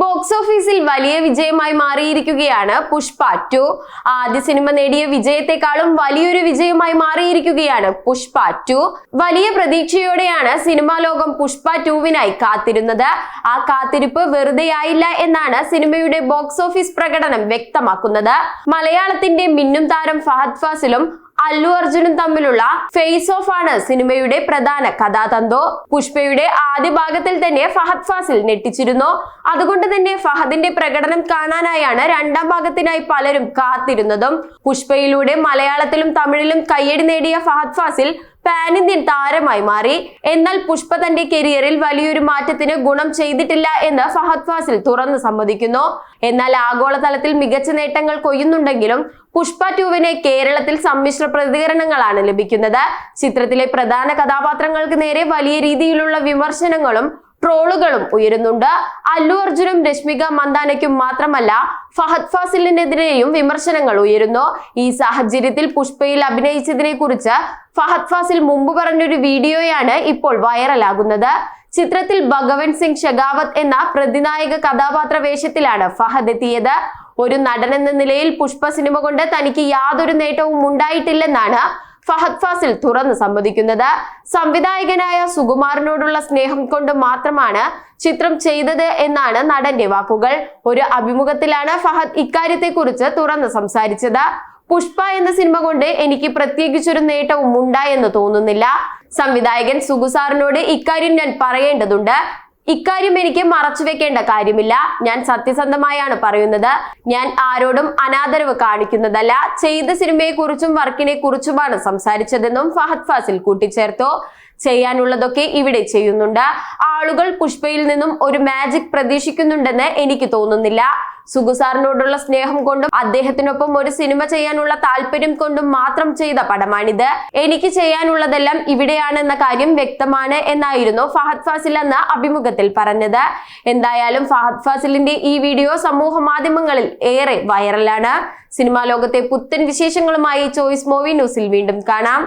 Box ഓഫീസിൽ വലിയ വിജയമായി മാറിയിരിക്കുകയാണ് പുഷ്പ ടു. ആദ്യ സിനിമ നേടിയ വിജയത്തെക്കാളും വലിയൊരു വിജയമായി മാറിയിരിക്കുകയാണ് പുഷ്പ ടു. വലിയ പ്രതീക്ഷയോടെയാണ് സിനിമാ ലോകം പുഷ്പ ടുവിനായി കാത്തിരുന്നത്. ആ കാത്തിരിപ്പ് വെറുതെയായില്ല എന്നാണ് സിനിമയുടെ ബോക്സ് ഓഫീസ് പ്രകടനം വ്യക്തമാക്കുന്നത്. മലയാളത്തിന്റെ മിന്നും താരം ഫഹദ് ഫാസിലും അല്ലു അർജുനും തമ്മിലുള്ള ഫേസ് ഓഫ് ആണ് സിനിമയുടെ പ്രധാന കഥാതന്തോ. പുഷ്പയുടെ ആദ്യ ഭാഗത്തിൽ തന്നെ ഫഹദ് ഫാസിൽ ഞെട്ടിച്ചിരുന്നു. അതുകൊണ്ട് തന്നെ ഫഹദിന്റെ പ്രകടനം കാണാനായാണ് രണ്ടാം ഭാഗത്തിനായി പലരും കാത്തിരുന്നതും. പുഷ്പയിലൂടെ മലയാളത്തിലും തമിഴിലും കയ്യടി നേടിയ ഫഹദ് ഫാസിൽ പാൻ ഇന്ത്യൻ താരമായി മാറി. എന്നാൽ പുഷ്പ തന്റെ കരിയറിൽ വലിയൊരു മാറ്റത്തിന് ഗുണം ചെയ്തിട്ടില്ല എന്ന് ഫഹദ് ഫാസിൽ തുറന്നു സമ്മതിക്കുന്നു. എന്നാൽ ആഗോളതലത്തിൽ മികച്ച നേട്ടങ്ങൾ കൊയ്യുന്നുണ്ടെങ്കിലും പുഷ്പ ടുവിന് കേരളത്തിൽ സമ്മിശ്ര പ്രതികരണങ്ങളാണ് ലഭിക്കുന്നത്. ചിത്രത്തിലെ പ്രധാന കഥാപാത്രങ്ങൾക്ക് നേരെ വലിയ രീതിയിലുള്ള വിമർശനങ്ങളും ട്രോളുകളും ഉയരുന്നുണ്ട്. അല്ലു അർജുനും രശ്മിക മന്ദാനയ്ക്കും മാത്രമല്ല ഫഹദ് ഫാസിലിനെതിരെയും വിമർശനങ്ങൾ ഉയരുന്നു. ഈ സാഹചര്യത്തിൽ പുഷ്പയിൽ അഭിനയിച്ചതിനെ കുറിച്ച് ഫഹദ് ഫാസിൽ മുമ്പ് പറഞ്ഞൊരു വീഡിയോയാണ് ഇപ്പോൾ വൈറലാകുന്നത്. ചിത്രത്തിൽ ഭഗവൻ സിംഗ് ഷെഗാവത്ത് എന്ന പ്രതിനായക കഥാപാത്ര വേഷത്തിലാണ് ഫഹദ് എത്തിയത്. ഒരു നടൻ എന്ന നിലയിൽ പുഷ്പ സിനിമ കൊണ്ട് തനിക്ക് യാതൊരു നേട്ടവും ഉണ്ടായിട്ടില്ലെന്നാണ് ഫഹദ് ഫാസിൽ തുറന്നു സമ്മതിക്കുന്നത്. സംവിധായകനായ സുകുമാരനോടുള്ള സ്നേഹം കൊണ്ട് മാത്രമാണ് ചിത്രം ചെയ്തത് എന്നാണ് നടന്റെ വാക്കുകൾ. ഒരു അഭിമുഖത്തിലാണ് ഫഹദ് ഇക്കാര്യത്തെക്കുറിച്ച് തുറന്ന് സംസാരിച്ചത്. പുഷ്പ എന്ന സിനിമ കൊണ്ട് എനിക്ക് പ്രത്യേകിച്ചൊരു നേട്ടവും ഉണ്ടായെന്ന് തോന്നുന്നില്ല. സംവിധായകൻ സുഗുസാറിനോട് ഇക്കാര്യം ഞാൻ പറയേണ്ടതുണ്ട്. ഇക്കാര്യം എനിക്ക് മറച്ചു വെക്കേണ്ട കാര്യമില്ല. ഞാൻ സത്യസന്ധമായാണ് പറയുന്നത്. ഞാൻ ആരോടും അനാദരവ് കാണിക്കുന്നതല്ല. ചെയ്ത സിനിമയെ കുറിച്ചും വർക്കിനെ കുറിച്ചുമാണ് സംസാരിച്ചതെന്നും ഫഹദ് ഫാസിൽ കൂട്ടിച്ചേർത്തു. ചെയ്യാനുള്ളതൊക്കെ ഇവിടെ ചെയ്യുന്നുണ്ട്. ആളുകൾ പുഷ്പയിൽ നിന്നും ഒരു മാജിക് പ്രതീക്ഷിക്കുന്നുണ്ടെന്ന് എനിക്ക് തോന്നുന്നില്ല. സുഗുസാറിനോടുള്ള സ്നേഹം കൊണ്ടും അദ്ദേഹത്തിനൊപ്പം ഒരു സിനിമ ചെയ്യാനുള്ള താല്പര്യം കൊണ്ടും മാത്രം ചെയ്ത പടമാണിത്. എനിക്ക് ചെയ്യാനുള്ളതെല്ലാം ഇവിടെയാണ് എന്ന കാര്യം വ്യക്തമാണ് എന്നായിരുന്നു ഫഹദ് ഫാസിൽ എന്ന അഭിമുഖത്തിൽ പറഞ്ഞത്. എന്തായാലും ഫഹദ് ഫാസിലിന്റെ ഈ വീഡിയോ സമൂഹ മാധ്യമങ്ങളിൽ ഏറെ വൈറലാണ്. സിനിമാ ലോകത്തെ പുത്തൻ വിശേഷങ്ങളുമായി ചോയ്സ് മൂവി ന്യൂസിൽ വീണ്ടും കാണാം.